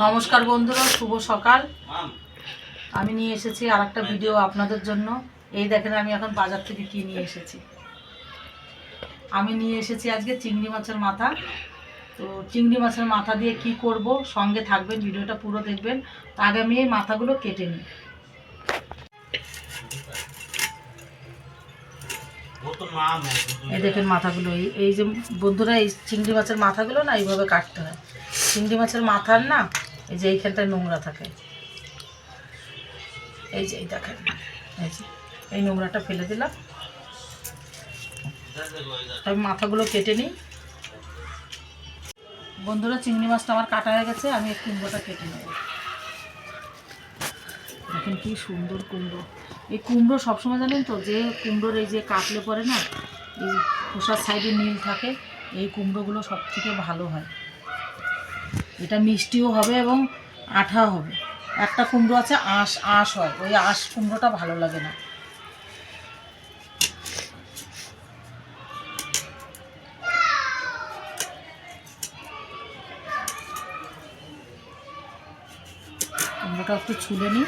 নমস্কার বন্ধুরা, শুভ সকাল। আমি নিয়ে এসেছি আর একটা ভিডিও আপনাদের জন্য। এই দেখেন, আমি এখন বাজার থেকে কি নিয়ে এসেছি। আমি নিয়ে এসেছি আজকে চিংড়ি মাছের মাথা। তো চিংড়ি মাছের মাথা দিয়ে কি করব, সঙ্গে থাকবেন, ভিডিওটা পুরো দেখবেন। আগে আমি এই মাথাগুলো কেটে নিই। এই দেখেন মাথাগুলো এই যে বন্ধুরা, এই চিংড়ি মাছের মাথাগুলো না, এইভাবে কাটতে হয়। চিংড়ি মাছের মাথার না এই যে এইখানটায় নোংরা থাকে। এই যে এই দেখেন, এই যে, এই নোংরাটা ফেলে দিলাম। আমি মাথাগুলো কেটে নিই। বন্ধুরা, চিংড়ি মাছটা আমার কাটা হয়ে গেছে, আমি এই কুমড়োটা কেটে নেব। দেখেন কি সুন্দর কুমড়ো। এই কুমড়ো সবসময় জানেন তো, যে কুমড়োর এই যে কাটলে পরে না, এই খোসার সাইডে নীল থাকে, এই কুমড়োগুলো সব থেকে ভালো হয়। এটা মিষ্টিও হবে এবং আঠা হবে। একটা কুমড়ো আছে, আঁশ আঁশ হয়। ওই আঁশ কুমড়োটা ভালো লাগে না। কুমড়োটা একটু ছুলে নিই।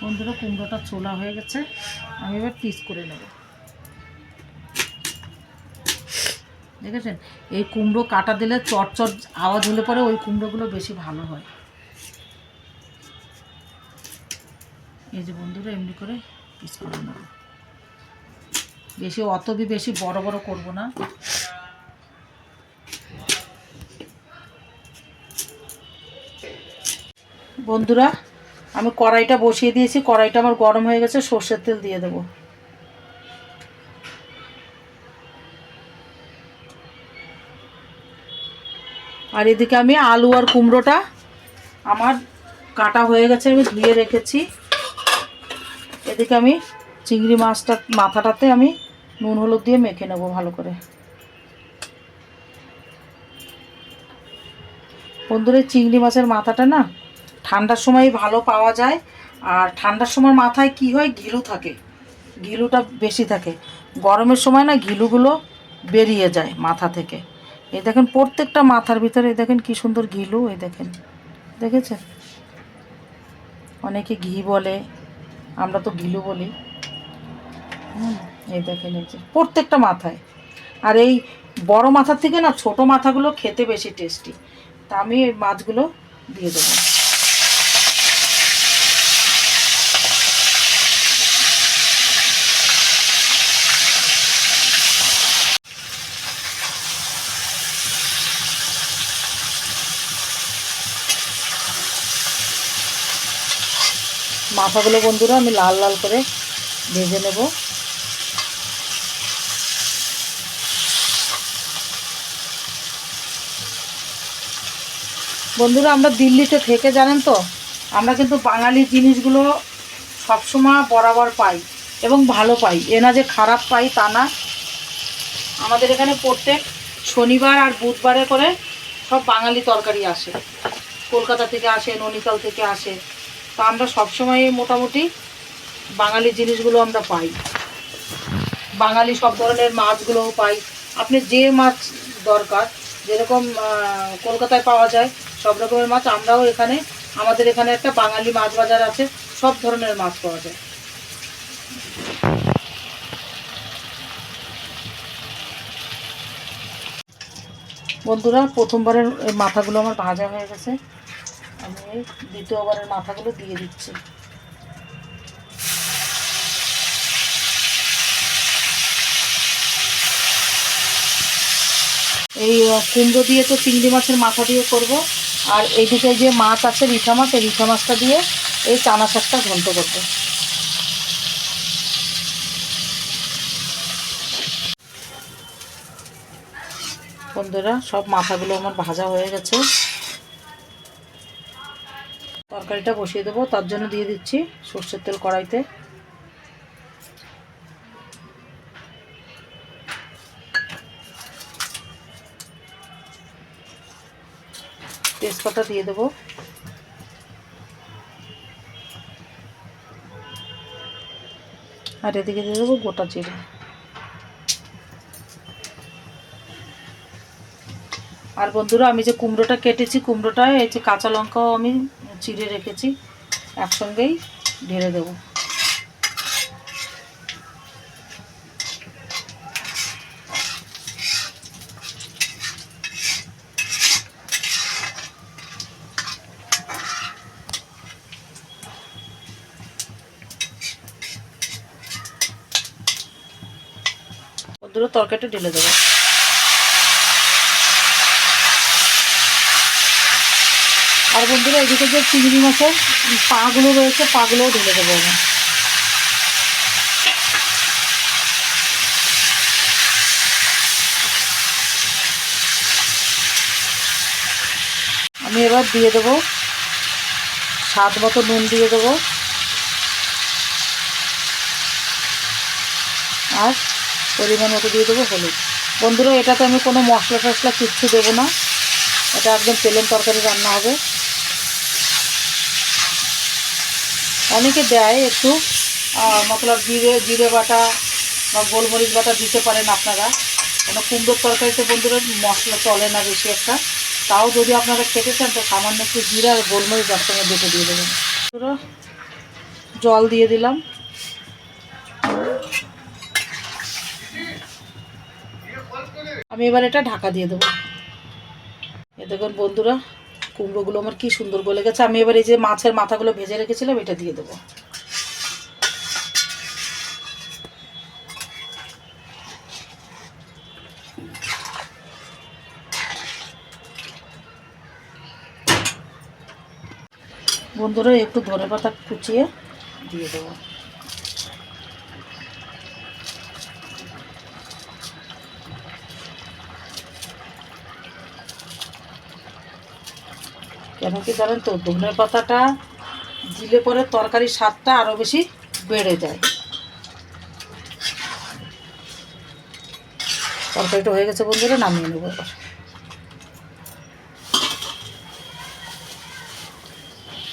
বন্ধুরা, কুমড়োটা ছোলা হয়ে গেছে। আমি এবার পিস করে নেব। দেখেছেন? এই কুমড়ো কাটা দিলে চটচট আওয়াজ হলে পরে ওই কুমড়োগুলো বেশি ভালো হয়। এই যে বন্ধুরা, এমনি করে পিস করে নেব। বেশি, অত বেশি বড় বড় করব না। বন্ধুরা, আমি কড়াইটা বসিয়ে দিয়েছি। কড়াইটা আমার গরম হয়ে গেছে, সর্ষের তেল দিয়ে দেবো। আর এদিকে আমি আলু আর কুমড়োটা আমার কাটা হয়ে গেছে, আমি ধুয়ে রেখেছি। এদিকে আমি চিংড়ি মাছটা মাথাটাতে আমি নুন হলুদ দিয়ে মেখে নেব ভালো করে। বন্ধুরা চিংড়ি মাছের মাথাটা না ঠান্ডার সময় ভালো পাওয়া যায়, আর ঠান্ডার সময় মাথায় কি হয়? ঘিলু থাকে। ঘিলুটা বেশি থাকে। গরমের সময় না ঘিলুগুলো বেরিয়ে যায় মাথা থেকে। এই দেখেন প্রত্যেকটা মাথার ভিতরে, এই দেখেন কি সুন্দর ঘিলু এ দেখেন। দেখেছেন? অনেকে ঘি বলে, আমরা তো ঘিলু বলি। হুম, এই দেখেন, এই যে প্রত্যেকটা মাথায়। আর এই বড় মাথার থেকে না, ছোট মাথাগুলো খেতে বেশি টেস্টি তা আমি এই মাছগুলো দিয়ে দেবো। মাথাগুলো বন্ধুরা, আমি লাল লাল করে ভেজে নেব। বন্ধুরা, আমরা দিল্লিতে থেকে, জানেন তো, আমরা কিন্তু বাঙালি জিনিসগুলো সবসময় বরাবর পাই এবং ভালো পাই। এ না যে খারাপ পাই, তা না। আমাদের এখানে প্রত্যেক শনিবার আর বুধবারে করে সব বাঙালি তরকারি আসে। কলকাতা থেকে আসে, ননিতাল থেকে আসে। তো আমরা সবসময় মোটামুটি বাঙালি জিনিসগুলো আমরা পাই। বাঙালি সব ধরনের মাছগুলোও পাই। আপনি যে মাছ দরকার, যেরকম কলকাতায় পাওয়া যায়, সব রকমের মাছ। আমরাও এখানে, আমাদের এখানে একটা বাঙালি মাছ বাজার আছে, সব ধরনের মাছ পাওয়া যায়। বন্ধুরা, প্রথমবারের মাথাগুলো আমার ভাজা হয়ে গেছে। আমি মাথাগুলো দিয়ে দিচ্ছি। এই কুমড়ো দিয়ে তো চিংড়ি মাছের মাথা দিয়ে করব। আর এইদিকে যে মাছ আছে, রিঠা মাছ, এই রিঠা মাছটা দিয়ে এই চানা শাকটা ঘন্ট করব। বন্ধুরা, সব মাথাগুলো আমার ভাজা হয়ে গেছে। তরকারিটা বসিয়ে দেবো, তার জন্য দিয়ে দিচ্ছি সর্ষের তেল কড়াইতে। তেজপাতা দিয়ে দেবো। আর এদিকে দিয়ে দেবো গোটা জিরে। আর বন্ধুরা, আমি যে কুমড়োটা কেটেছি, কুমড়োটা, এই যে কাঁচা লঙ্কাও আমি চিড়ে রেখেছি একসঙ্গেই ঢেলে দেবো। তরকারিটা ঢেলে দেবো। আর বন্ধুরা, এদিকে যে চিংড়ি মাছের পাগুলো রয়েছে, পাগুলোও ঢেলে দেবো আমি। আমি এবার দিয়ে দেবো, স্বাদ মতো নুন দিয়ে দেবো। আর পরিমাণ মতো দিয়ে দেবো হলুদ। বন্ধুরা, এটাতে আমি কোনো মশলা টশলা কিচ্ছু দেবো না। এটা একদম তেলের তরকারি রান্না হবে। অনেকে দেয় একটু মতলব জিরে জিরে বাটা বা গোলমরিচ বাটা দিতে পারেন আপনারা। কেন কুমড়োর তরকারিতে বন্ধুরা মশলা চলে না বেশি একটা। তাও যদি আপনারা খেতে চান, তো সামান্য একটু জিরে আর গোলমরিচ একসঙ্গে বেটে দিয়ে দেবেন। জল দিয়ে দিলাম। আমি এবার এটা ঢাকা দিয়ে দেবো। এ দেখুন বন্ধুরা কুমড়োগুলো আমার কি সুন্দর গলে গেছে। আমি এবার এই যে মাছের মাথাগুলো ভেজে রেখেছিলাম, এটা দিয়ে দেবো। বন্ধুরা, একটু ধনে পাতা কুচিয়ে দিয়ে দেবো। কেন কি জানেন তো ধনে পাতাটা দিলে পরে তরকারির স্বাদটা আরও বেশি বেড়ে যায়। তরকারিটা হয়ে গেছে বন্ধুরা, নামিয়ে নেব এবার।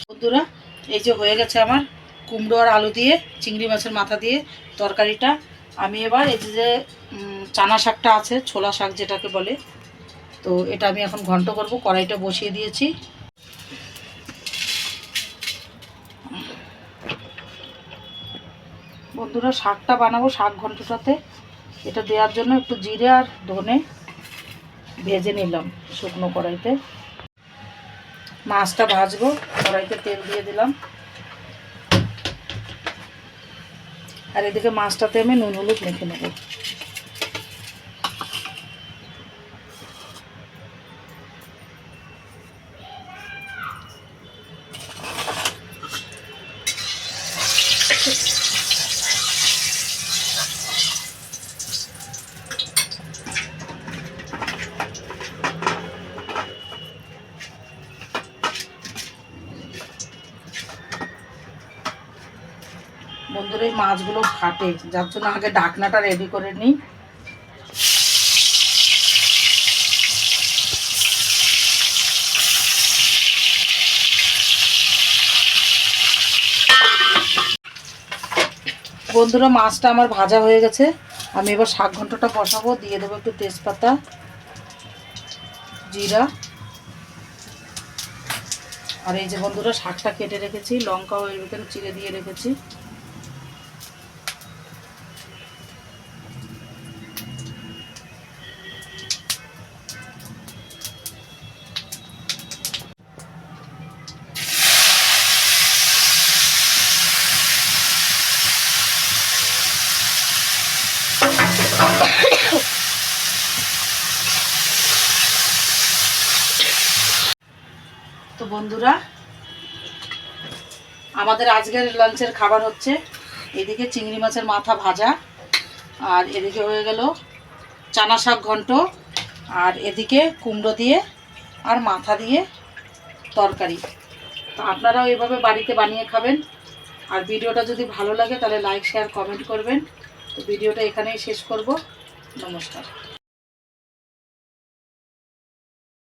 বন্ধুরা, এই যে হয়ে গেছে আমার কুমড়ো আর আলু দিয়ে, চিংড়ি মাছের মাথা দিয়ে তরকারিটা। আমি এবার এই যে যে চানা শাকটা আছে, ছোলা শাক যেটাকে বলে, তো এটা আমি এখন ঘন্ট করব, কড়াইটা বসিয়ে দিয়েছি। বন্ধুরা, শাকটা বানাবো শাক ঘন্টটাতে। এটা দেওয়ার জন্য একটু জিরে আর ধনে ভেজে নিলাম শুকনো কড়াইতে। মাছটা ভাজবো, কড়াইতে তেল দিয়ে দিলাম। আর এদিকে মাছটাতে আমি নুন হলুদ মেখে নেব। বন্ধুরা এই মাছগুলো ফাটে যার জন্য আগে ঢাকনাটা রেডি করে নিই। বন্ধুরা, মাছটা আমার ভাজা হয়ে গেছে। আমি এবার শাক ঘন্টটা বসাবো, দিয়ে দেবো একটু তেজপাতা, জিরা। আর এই যে বন্ধুরা, শাকটা কেটে রেখেছি, লঙ্কাও এর ভিতরে চিড়ে দিয়ে রেখেছি। তো বন্ধুরা, আমাদের আজকের লাঞ্চের খাবার হচ্ছে এদিকে চিংড়ি মাছের মাথা ভাজা, আর এদিকে হয়ে গেল চানা শাক ঘন্ট, আর এদিকে কুমড়ো দিয়ে আর মাথা দিয়ে তরকারি। তো আপনারাও এভাবে বাড়িতে বানিয়ে খাবেন। আর ভিডিওটা যদি ভালো লাগে তাহলে লাইক শেয়ার কমেন্ট করবেন। ভিডিওটা এখানেই শেষ করব। নমস্কার।